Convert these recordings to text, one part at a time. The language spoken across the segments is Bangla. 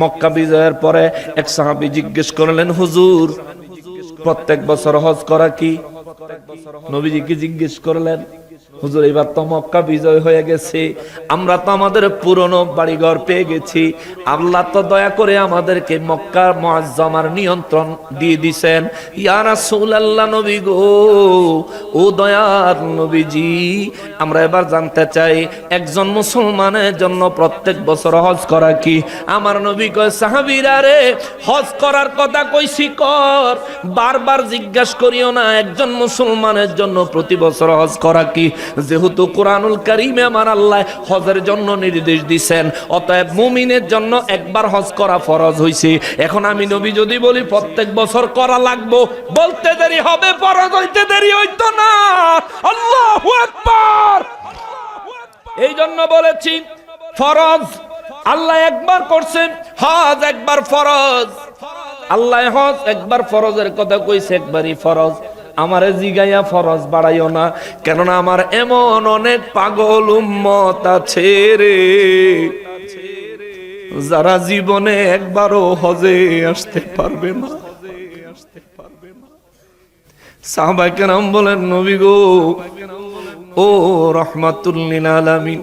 মক্কা বিজয়ের পরে এক সাহাবি জিজ্ঞেস করলেন, হুজুর, প্রত্যেক বছর হজ করা কি? নবীজিকে জিজ্ঞেস করলেন হুজুর এবার তো মক্কা বিজয় হয়ে গেছে। আমরা তো আমাদের পুরনো বাড়িঘর পেয়ে গেছি। আল্লাহ তো দয়া করে আমাদেরকে মক্কা মুআজ্জামার নিয়ন্ত্রণ দিয়ে দিছেন। ইয়া রাসূলুল্লাহ নবী গো, ও দয়ার নবীজি, আমরা এবার জানতে চাই, একজন মুসলমানের জন্য প্রত্যেক বছর হজ করা কি? আমার নবী কয়, সাহাবীরা রে, হজ করার কথা কইছি, কর। বারবার জিজ্ঞাসা করিও না, একজন মুসলমানের জন্য প্রতি বছর হজ করা কি? যেহেতু কোরআনুল কারিমে আমার আল্লাহ হজের জন্য নির্দেশ দিছেন, অতএব মুমিনের জন্য একবার হজ করা ফরজ হইছে। এখন আমি নবী যদি বলি, প্রত্যেক বছর করা লাগবো, বলতে দেরি হবে, ফরজ হইতে দেরি হইতো না। আল্লাহু আকবার। এই জন্য বলেছি, ফরজ আল্লাহ একবার করছেন, হজ একবার ফরজ। আল্লাহ হজ একবার ফরজের কথা কইছে, একবারই ফরজ। আমারে জিগাইয়া ফরজ বাড়াইও না। কেননা আমার এমন অনেক পাগল উম্মত আছে রে। যারা জীবনে একবারও হজে আসতে পারবে না। সাহাবাই কেরাম বলেন, নবী গো, ও রহমাতুল্লিল আলামিন,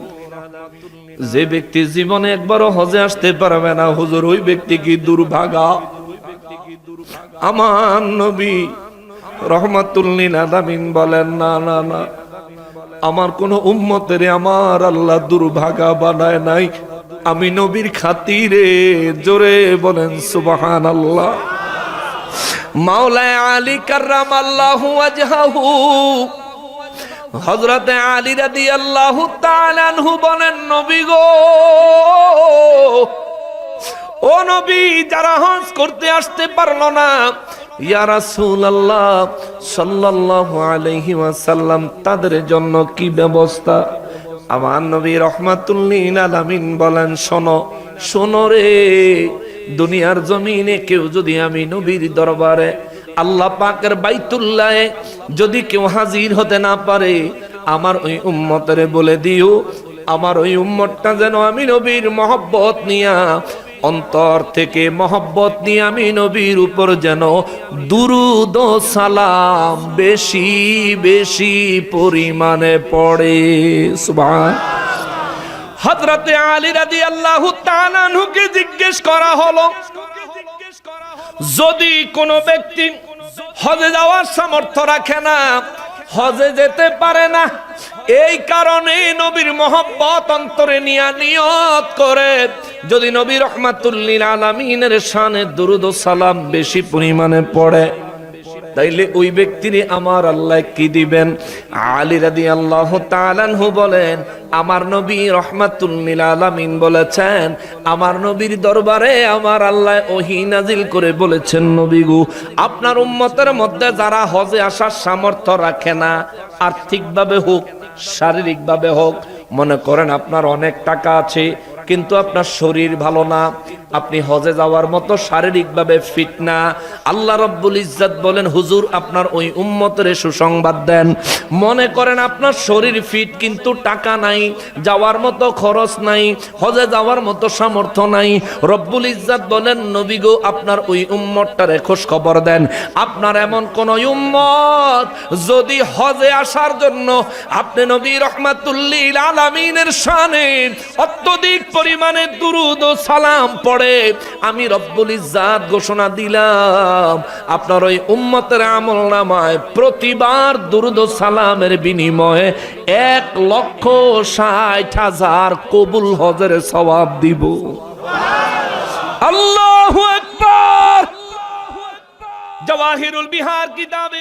যে ব্যক্তি জীবনে একবারও হজে আসতে পারবে না, হুজুর, ওই ব্যক্তি কি দুর্ভাগা? আমার নবী রহমাতুল্লিল আলামিন বলেন, না না না। আমার কোন উম্মতের আমার আল্লাহ দুর্ভাগা বানায় নাই। আমি নবীর খাতিরে জোরে বলেন সুবহান আল্লাহ মাওলায় আলী কার্রাম আল্লাহু ওয়াজহাহু। হযরতে আলী রাদিয়াল্লাহু তাআলা আনহু বলেন, নবী গো। ও নবী, যারা হজ করতে আসতে পারল না ইয়া রাসূলুল্লাহ সাল্লাল্লাহু আলাইহি ওয়াসাল্লাম, তাদের জন্য কি ব্যবস্থা? আমার নবী রহমাতুল্লিল আলামিন বলেন, শোনো শোনো রে, দুনিয়ার জমিনে কেউ যদি আমি নবীর দরবারে আল্লাহ পাকের বাইতুল্লাহে যদি কেউ হাজির হতে না পারে, আমার ওই উম্মতের বলে দিও, আমার ওই উম্মতটা যেন আমি নবীর মহব্বত নিয়া অন্তর থেকে মহব্বত নিয়ে আমি নবীর উপর যেন দুরুদ সালাম বেশি বেশি পরিমাণে পড়ে। হযরতে আলী রাদিয়াল্লাহু তাআলা আনহুকে জিজ্ঞেস করা হলো, যদি কোনো ব্যক্তি হজে যাওয়ার সামর্থ্য রাখে না হজে যেতে পারে না। এই কারণে নবীর মহব্বত অন্তরে নিয়া নিয়ত করে। যদি নবী রহমাতুল্লিল আলমিনের শানে দুরুদ সালাম বেশি পরিমাণে পড়ে তাইলে ওই ব্যক্তির আমার আল্লাহ কি দিবেন? আলী রাদি আল্লাহ তালানহু বলেন, আমার নবী রহমাতুল্লিল আলামিন বলেছেন, আমার নবীর দরবারে আমার আল্লাহ ওহি নাজিল করে বলেছেন, নবী গু, আপনার উম্মতের মধ্যে যারা হজে আসার সামর্থ্য রাখে না, আর্থিকভাবে হোক, শারীরিকভাবে হোক, মনে করেন আপনার অনেক টাকা আছে কিন্তু আপনার শরীর ভালো না, আপনি হজে যাওয়ার মতো শারীরিকভাবে ফিট না। আল্লাহ রব্বুল ইজ্জাত বলেন, হুজুর, আপনার ওই উম্মতের সুসংবাদ দেন। মনে করেন, আপনার শরীর ফিট কিন্তু টাকা নাই, যাওয়ার মতো খরচ নাই, হজে যাওয়ার মতো সামর্থ্য নাই। রব্বুল ইজ্জাত বলেন, নবী গো, আপনার ওই উম্মতটারে খোঁজ খবর দেন। আপনার এমন কোন উম্মত যদি হজে আসার জন্য আপনি নবী রহমাতুল্লিল আলামিনের শানে অত্যধিক পরিমাণে দুরুদ ও সালাম পড়ে। আমি রব্বুল ইজ্জাত ঘোষণা দিলাম আপনার ওই উম্মতের আমল নামায় প্রতিবার দুরুদ ও সালামের বিনিময়ে এক লক্ষ ষাট হাজার কবুল হজের সবাব দিব। আল্লাহু আকবার। জওয়াহিরুল বিহার কিতাবে